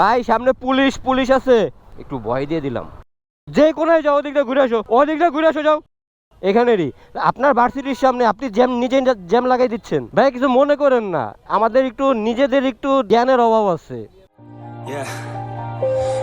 ভাই, সামনে police police আছে একটু ভয় দিয়ে দিলাম যে কোনায় যাও ওদিকটা ঘুরে আসো ওদিকটা ঘুরে আসো, যাও এখানেরই আপনার ভার্সিটির সামনে আপনি জ্যাম নিজে জ্যাম লাগাই দিচ্ছেন ভাই, কিছু মনে করেন না আমাদের একটু, নিজেদের একটু জ্ঞানের অভাব আছে.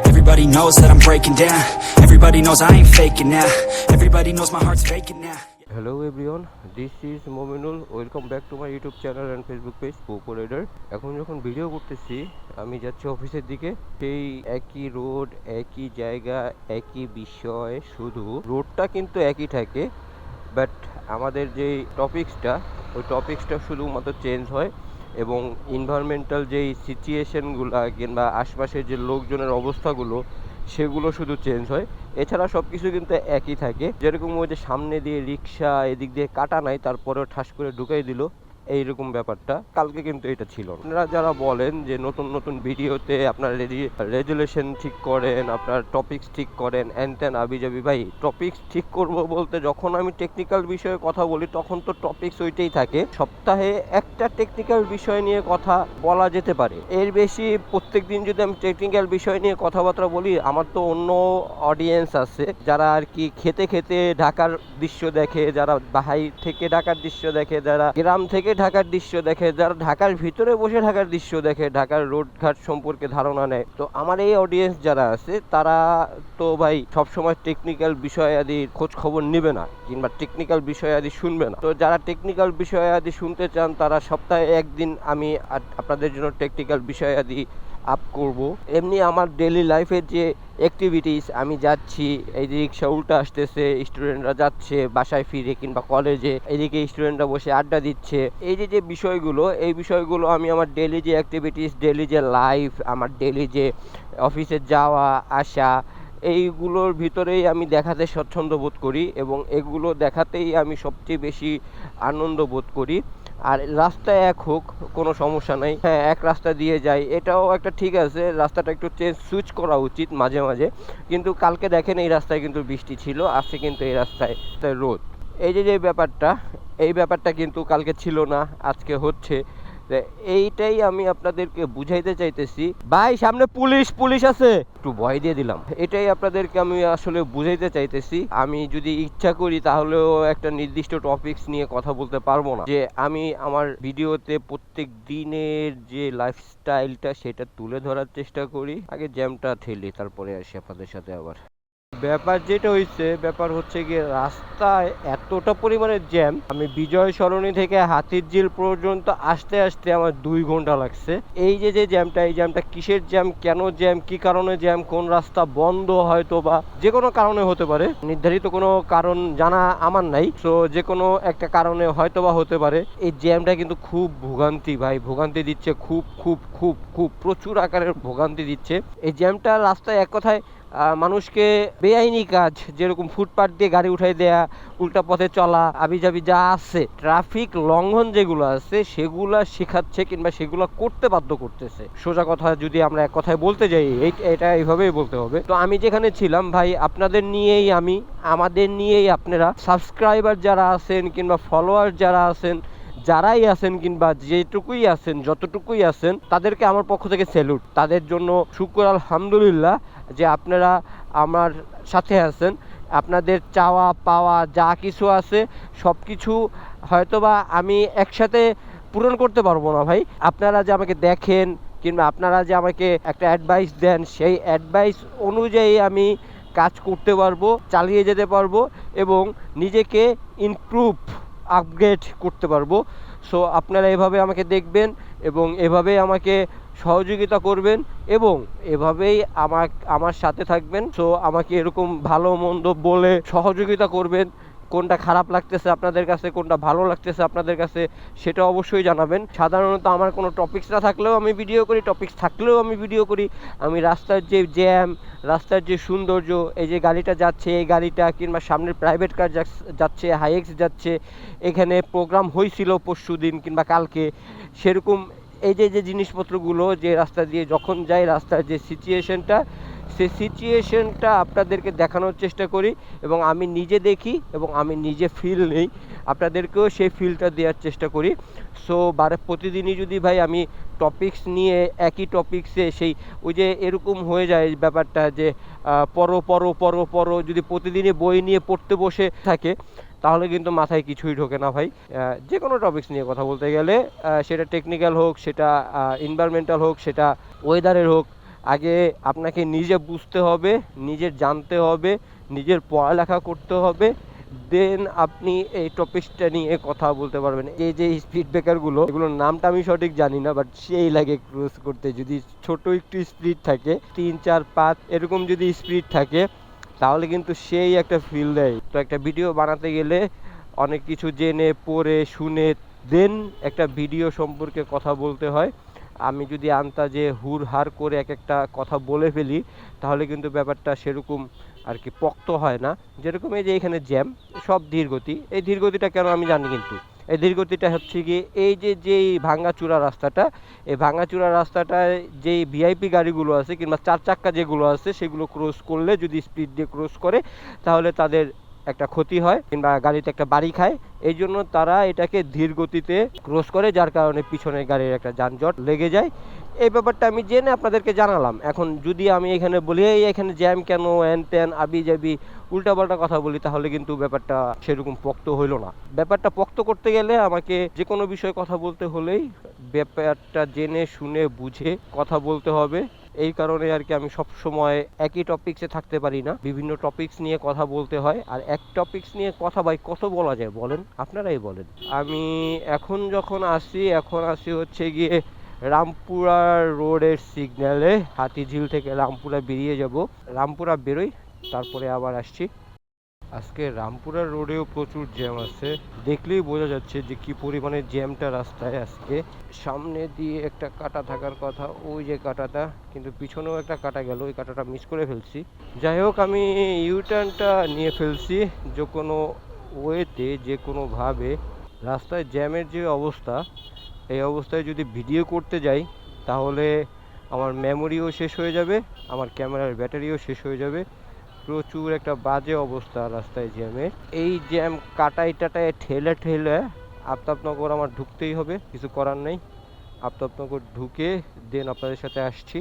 Everybody knows that I'm breaking down. Everybody knows I ain't faking now. Everybody knows my heart's faking now. Hello everyone this is Mominul welcome back to my YouTube channel and Facebook page পোপোরেডার এখন যখন video করতেছি, আমি যাচ্ছি অফিসের দিকে। সেই একই road একই জায়গা, একই বিষয়, শুধু রোডটা কিন্তু একই থাকে। বাট আমাদের যে টপিক্সটা ওই টপিক্সটা শুধুমাত্র চেঞ্জ হয় এবং ইনভায়রনমেন্টাল যেই সিচুয়েশনগুলো কিংবা আশপাশের যে লোকজনের অবস্থাগুলো, সেগুলো শুধু চেঞ্জ হয়। এছাড়া সব কিছু কিন্তু একই থাকে। যেরকম ওই যে সামনে দিয়ে রিক্সা, এদিক দিয়ে কাটা নাই, তারপরেও ঠাস করে ঢুকাই দিল। এইরকম ব্যাপারটা। কালকে কিন্তু এটা ছিল আপনারা যারা বলেন যে নতুন নতুন ভিডিওতে আপনার রেজুলেশন ঠিক করেন, আপনার টপিকস ঠিক করেন এন তেন আবি যাবি ভাই টপিকস ঠিক করব বলতে যখন আমি টেকনিক্যাল বিষয়ে কথা বলি, তখন তো টপিকস ওইটাই থাকে। সপ্তাহে একটা টেকনিক্যাল বিষয় নিয়ে কথা বলা যেতে পারে। এর বেশি প্রত্যেক দিন যদি আমি টেকনিক্যাল বিষয় নিয়ে কথাবার্তা বলি, আমার তো অন্য অডিয়েন্স আছে, যারা আর কি খেতে খেতে ঢাকার দৃশ্য দেখে, যারা বাহাই থেকে ঢাকার দৃশ্য দেখে, যারা গ্রাম থেকে ঢাকার দৃশ্য দেখে, যারা ঢাকার ভিতরে বসে ঢাকার দৃশ্য দেখে, ঢাকার রোড ঘাট সম্পর্কে ধারণা নেয়। তো আমার এই অডিয়েন্স যারা আছে, তারা তো ভাই সবসময় টেকনিক্যাল বিষয় আদি খোঁজ খবর নেবে না, কিংবা টেকনিক্যাল বিষয় আদি শুনবে না। তো যারা টেকনিক্যাল বিষয় আদি শুনতে চান, তারা সপ্তাহে একদিন আমি আপনাদের জন্য টেকনিক্যাল বিষয় আদি আপ করব। এমনি আমার ডেলি লাইফের যে অ্যাক্টিভিটিস আমি যাচ্ছি এই যে রিক্সা উল্টো আসতেছে স্টুডেন্টরা যাচ্ছে, বাসায় ফিরে কিংবা কলেজে এদিকে স্টুডেন্টরা বসে আড্ডা দিচ্ছে। এই যে যে বিষয়গুলো, এই বিষয়গুলো আমি আমার ডেলি যে অ্যাক্টিভিটিস ডেলি যে লাইফ আমার ডেলি যে অফিসে যাওয়া, আসা, এইগুলোর ভিতরেই আমি দেখাতে স্বচ্ছন্দ বোধ করি এবং এগুলো দেখাতেই আমি সবচেয়ে বেশি আনন্দ বোধ করি। আর রাস্তা এক হোক, কোনো সমস্যা নাই। হ্যাঁ এক রাস্তা দিয়ে যাই। এটাও একটা ঠিক আছে, রাস্তাটা একটু চেঞ্জ সুইচ করা উচিত মাঝে মাঝে। কিন্তু কালকে দেখেন এই রাস্তায় কিন্তু বৃষ্টি ছিল, আজকে কিন্তু এই রাস্তায় রোদ। এই যে যে ব্যাপারটা, এই ব্যাপারটা কিন্তু কালকে ছিল না, আজকে হচ্ছে। এইটাই আমি আপনাদেরকে বুঝাইতে চাইতেছি। ভাই, সামনে পুলিশ পুলিশ আছে। একটু ভয় দিয়ে দিলাম। এটাই আপনাদেরকে আমি আসলে বুঝাইতে চাইতেছি। আমি যদি ইচ্ছা করি, তাহলেও একটা নির্দিষ্ট টপিকস নিয়ে কথা বলতে পারব না। যে আমি আমার ভিডিওতে প্রত্যেক দিনের যে লাইফস্টাইলটা সেটা তুলে ধরার চেষ্টা করি। আগে জ্যামটা ঠেলি, তারপরে আসি আপনাদের সাথে আবার। ব্যাপার যেটা হয়েছে ব্যাপার হচ্ছে গিয়ে রাস্তায় এতটা পরিমাণে জ্যাম, আমি বিজয় সরণি থেকে হাতির ঝিল পর্যন্ত আসতে আসতে আমার দুই ঘণ্টা লাগছে। এই যে যে জ্যামটা, এই জ্যামটা কিসের জ্যাম, কেন জ্যাম, কি কারণে জ্যাম, কোন রাস্তা বন্ধ হয়তো বা যে কোনো কারণে হতে পারে। নির্ধারিত কোনো কারণ জানা আমার নাই, তো যে কোনো একটা কারণে হয়তো বা হতে পারে। এই জ্যামটা কিন্তু খুব ভোগান্তি ভাই, ভোগান্তি দিচ্ছে খুব খুব খুব খুব, প্রচুর আকারের ভোগান্তি দিচ্ছে। এই জ্যামটা রাস্তায় এক কথায় মানুষকে বেআইনি কাজ, যেরকম ফুটপাথ দিয়ে গাড়ি উঠাই দেয়া, উল্টা পথে চলা, আবিজাবি যা আছে, ট্রাফিক লঙ্ঘন যেগুলো আছে, সেগুলা শেখাচ্ছে কিংবা সেগুলো করতে বাধ্য করতেছে। সোজা কথা যদি আমরা এক কথায় বলতে যাই এটা এইভাবেই বলতে হবে। তো আমি যেখানে ছিলাম, ভাই, আপনাদের নিয়েই আমি, আমাদের নিয়েই আপনারা সাবস্ক্রাইবার যারা আছেন কিংবা ফলোয়ার যারা আছেন, যারাই আছেন কিংবা যেটুকুই আছেন, যতটুকুই আছেন, তাদেরকে আমার পক্ষ থেকে স্যালুট তাদের জন্য শুক্র আলহামদুলিল্লাহ। যে আপনারা আমার সাথে আছেন, আপনাদের চাওয়া, পাওয়া, যা কিছু আছে সব কিছু হয়তোবা আমি একসাথে পূরণ করতে পারব না ভাই। আপনারা যে আমাকে দেখেন কিংবা আপনারা যে আমাকে একটা অ্যাডভাইস দেন, সেই অ্যাডভাইস অনুযায়ী আমি কাজ করতে পারব, চালিয়ে যেতে পারব এবং নিজেকে ইমপ্রুভ আপগ্রেড করতে পারব। সো আপনারা এভাবে আমাকে দেখবেন এবং এভাবে আমাকে সহযোগিতা করবেন এবং এভাবেই আমার আমার সাথে থাকবেন। সো আমাকে এরকম ভালো মন্দ বলে সহযোগিতা করবেন। কোনটা খারাপ লাগতেছে আপনাদের কাছে, কোনটা ভালো লাগতেছে আপনাদের কাছে, সেটা অবশ্যই জানাবেন। সাধারণত আমার কোনো টপিকস না থাকলেও আমি ভিডিও করি টপিকস থাকলেও আমি ভিডিও করি। আমি রাস্তার যে জ্যাম রাস্তার যে সৌন্দর্য, এই যে গাড়িটা যাচ্ছে, এই গাড়িটা কিংবা সামনের প্রাইভেট কার যাচ্ছে হাইএক্স যাচ্ছে, এখানে প্রোগ্রাম হয়েছিল পরশু দিন কিংবা কালকে। সেরকম এই যে যে জিনিসপত্রগুলো, যে রাস্তা দিয়ে যখন যাই, রাস্তার যে সিচুয়েশনটা সেই সিচুয়েশনটা আপনাদেরকে দেখানোর চেষ্টা করি এবং আমি নিজে দেখি এবং আমি নিজে ফিল নেই। আপনাদেরকেও সেই ফিলটা দেওয়ার চেষ্টা করি। সো বারে প্রতিদিনই যদি ভাই আমি টপিকস নিয়ে একই টপিকসে সেই ওই যে এরকম হয়ে যায় ব্যাপারটা যে পড়ো পড়ো পড়ো পড়ো যদি প্রতিদিনই বই নিয়ে পড়তে বসে থাকে, তাহলে কিন্তু মাথায় কিছুই ঢোকে না ভাই। যে কোনো টপিকস নিয়ে কথা বলতে গেলে সেটা টেকনিক্যাল হোক, সেটা এনভায়রনমেন্টাল হোক, সেটা ওয়েদারের হোক আগে আপনাকে নিজে বুঝতে হবে নিজের জানতে হবে, নিজের পড়ালেখা করতে হবে দেন আপনি এই টপিকসটা নিয়ে কথা বলতে পারবেন। এই যে স্পিড ব্রেকারগুলো এগুলোর নামটা আমি সঠিক জানি না বাট সেই লাগে ক্রস করতে। যদি ছোট একটু স্পিড থাকে, তিন, চার, পাঁচ, এরকম যদি স্পিড থাকে, তাহলে কিন্তু সেই একটা ফিল দেয়। তো একটা ভিডিও বানাতে গেলে অনেক কিছু জেনে, পড়ে, শুনে দেন একটা ভিডিও সম্পর্কে কথা বলতে হয়। আমি যদি আন্তাজে হুর হার করে এক একটা কথা বলে ফেলি, তাহলে কিন্তু ব্যাপারটা সেরকম আর কি পক্ত হয় না। যেরকম এই যে এখানে জ্যাম, সব ধীরগতি এই ধীরগতিটা কেন আমি জানি কিন্তু? এই ধীরগতিটা হচ্ছে কি এই যে যেই ভাঙ্গাচূড়া রাস্তাটা, এই ভাঙ্গাচূড়া রাস্তাটায় যেই ভিআইপি গাড়িগুলো আছে কিংবা চার চাক্কা যেগুলো আছে, সেগুলো ক্রস করলে যদি স্পিড দিয়ে ক্রস করে, তাহলে তাদের একটা ক্ষতি হয় কিংবা গাড়িতে একটা বাড়ি খায়, এই জন্য তারা এটাকে ধীর গতিতে ক্রস করে, যার কারণে পিছনের গাড়ির একটা যানজট লেগে যায়। এই ব্যাপারটা আমি জেনে আপনাদেরকে জানালাম। এখন যদি আমি এখানে বলি, এই এখানে জ্যাম কেন? হ্যান ত্যান আবি যাবি উল্টাপাল্টা কথা বলি, তাহলে কিন্তু ব্যাপারটা সেরকম পোক্ত হইল না। ব্যাপারটা পোক্ত করতে গেলে আমাকে যে কোনো বিষয়ে কথা বলতে হলেই ব্যাপারটা জেনে, শুনে, বুঝে কথা বলতে হবে। এই কারণে আর কি আমি সব সময় একই টপিক্সে থাকতে পারি না। বিভিন্ন টপিকস নিয়ে কথা বলতে হয়, আর এক টপিকস নিয়ে কথা ভাই কত বলা যায় বলেন? আপনারাই বলেন। আমি এখন যখন আসি, এখন আসি হচ্ছে গিয়ে রামপুরা রোডের সিগন্যালে হাতিঝিল থেকে রামপুরা বেরিয়ে যাব। রামপুরা বেরোই, তারপরে আবার আসছি। আজকে রামপুরা রোডেও প্রচুর জ্যাম আছে। দেখলেই বোঝা যাচ্ছে যে কি পরিমাণে জ্যামটা রাস্তায় আজকে। সামনে দিয়ে একটা কাটা থাকার কথা, ওই যে কাটাটা, কিন্তু পিছনেও একটা কাটা গেল, ওই কাটাটা মিস করে ফেলছি। যাই হোক, আমি ইউটার্নটা নিয়ে ফেলছি। যে কোনো ওয়েতে যে কোনোভাবে রাস্তায় জ্যামের যে অবস্থা এই অবস্থায় যদি ভিডিও করতে যাই, তাহলে আমার মেমোরিও শেষ হয়ে যাবে, আমার ক্যামেরার ব্যাটারিও শেষ হয়ে যাবে। প্রচুর একটা বাজে অবস্থা রাস্তায় জ্যামের এই জ্যাম কাটাই টাটায় ঠেলে ঠেলে আফতাবনগর আমার ঢুকতেই হবে, কিছু করার নেই। আফতাবনগর ঢুকে দেন আপনাদের সাথে আসছি।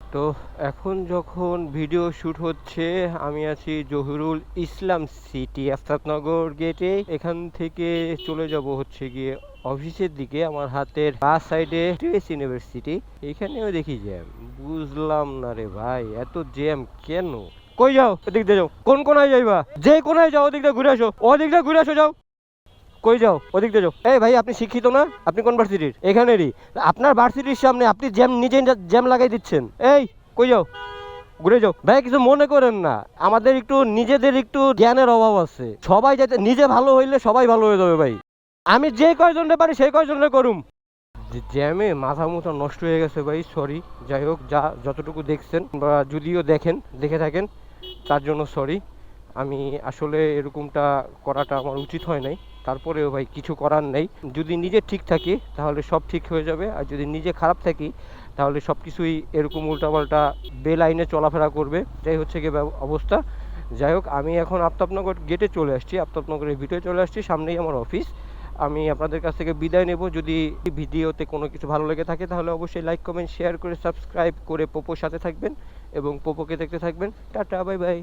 তো এখন যখন ভিডিও শ্যুট হচ্ছে, আমি আছি জহিরুল ইসলাম সিটি, আফতাবনগর গেটে। এখান থেকে চলে যাব হচ্ছে গিয়ে অফিসের দিকে, আমার হাতের বা সাইডে টিএস ইউনিভার্সিটি। এখানেও দেখি জ্যাম। বুঝলাম না রে ভাই, এত জ্যাম কেন? কই যাও? ওদিক দিয়ে যাও। কোন কোনায় যাইবা? যে কোনায় যাও, ওদিক দিয়ে ঘুরে আসো। ওদিক দিয়ে ঘুরে আসো, যাও। কই যাও? ওদিক দিয়ে যাও। এই ভাই, আপনি শিক্ষিত না? আপনি কোন ভার্সিটির? এখানেরই। আপনার ভার্সিটির সামনে আপনি জ্যাম নিজে জ্যাম লাগাই দিচ্ছেন। এই, কই যাও? ঘুরে যাও। ভাই, কিছু মনে করেন না। আমাদের একটু নিজেদের একটু জ্ঞানের অভাব আছে। সবাই যাতে নিজে ভালো হইলে সবাই ভালো হয়ে যাবে ভাই। আমি যে কয়জনে পারি সেই কয়জনে করুম। জ্যামে মাথা মুথা নষ্ট হয়ে গেছে ভাই সরি যাই হোক, যা যতটুকু দেখছেন বা যদিও দেখেন, দেখে থাকেন, তার জন্য সরি আমি আসলে এরকমটা করাটা আমার উচিত হয় নাই। তারপরেও ভাই, কিছু করার নেই। যদি নিজে ঠিক থাকি, তাহলে সব ঠিক হয়ে যাবে। আর যদি নিজে খারাপ থাকি, তাহলে সব কিছুই এরকম উল্টাপাল্টা বেলাইনে চলাফেরা করবে। এটাই হচ্ছে গিয়ে অবস্থা। যাই হোক, আমি এখন আফতাবনগর গেটে চলে আসছি। আফতাবনগরের ভিতরে চলে আসছি, সামনেই আমার অফিস আমি আপনাদের কাছ থেকে বিদায় নেব। যদি ভিডিওতে কোনো কিছু ভালো লেগে থাকে, তাহলে অবশ্যই লাইক কমেন্ট শেয়ার করে সাবস্ক্রাইব করে পোপোর সাথে থাকবেন এবং পোপোকে দেখতে থাকবেন। Tata bye bye